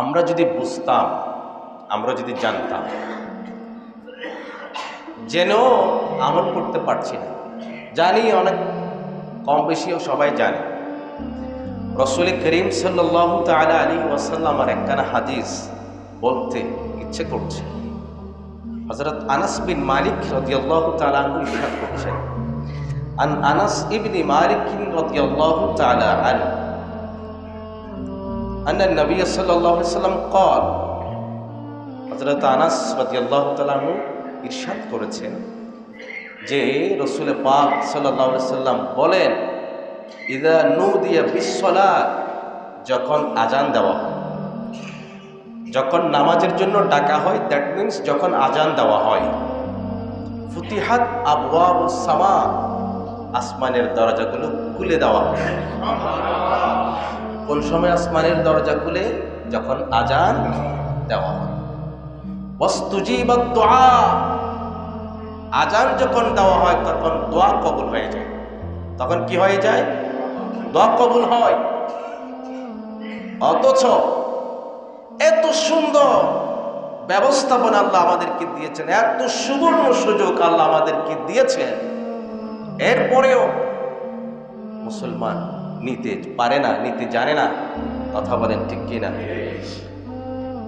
আমরা যদি বুঝতাম, আমরা যদি জানতাম, যেন আমল করতে পারছি না। জানি অনেক কম বেশিও সবাই জানে, রসুল করিম সাল্লাহ তালা আলী ওয়াসাল্লামার একখানা হাদিস বলতে ইচ্ছে করছে। হজরত আনাস বিন মালিক রদিয়াল্লাহ তালাহু ইসাদ করছেন। আন আনাস ইবনি মালিক রদিয়াল্লাহ তালা আন আন্না নবী সাল্লাহ সাল্লাম কল হজরত আনাস রাজি আল্লাহ তালাহু ইরশাদ করেছেন যে রসুল পাক সাল্লাহ সাল্লাম বলেন, ইদা নু দিয়া বিশ্বলা যখন আজান দেওয়া হয়, যখন নামাজের জন্য ডাকা হয় দ্যাট মিন্স যখন আজান দেওয়া হয়, ফুতিহাত আবওয়াব সামা, আসমানের দরজাগুলো খুলে দেওয়া হয়। কোন সময় আসমানের দরজা খুলে? যখন আজান দেওয়া হয়। আজান যখন দেওয়া হয়, তখন দোয়া কবুল হয়ে যায়। তখন কি হয়ে যায়? দোয়া কবুল হয়। অথচ এত সুন্দর ব্যবস্থাপনা আল্লাহ আমাদেরকে দিয়েছেন, এত সুবর্ণ সুযোগ আল্লাহ আমাদেরকে দিয়েছেন। এরপরেও মুসলমান নিতে পারে না নিতে জানে না কথা বলেন ঠিক কিনা?